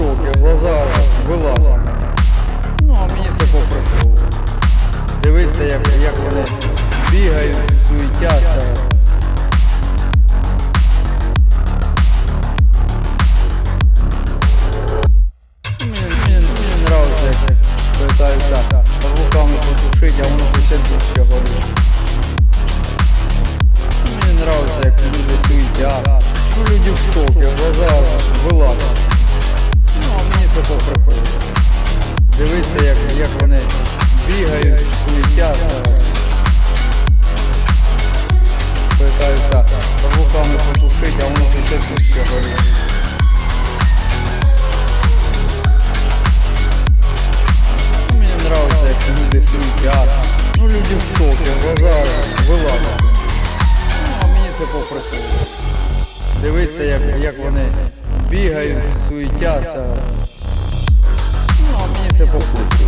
шокі, глаза вилазять. Ну, а мені це по. Дивиться, як, як вони бігають, суетяться. Мені, мені, мені нравиться, як питаються руками потушити, а воно ще дужче горить. Люди в шокі, глаза вилазять. Ну, а мені це по. Дивиться, як, як вони бігають, суетяться. Питаються руками потушити, а воно ще дужче горить. Ну, Мені нравится, як люди суетять. Ну, люди в шокі, глаза вилазять. Дивиться, як, як вони бігають, суетяться. Ну, а мені це по приколу.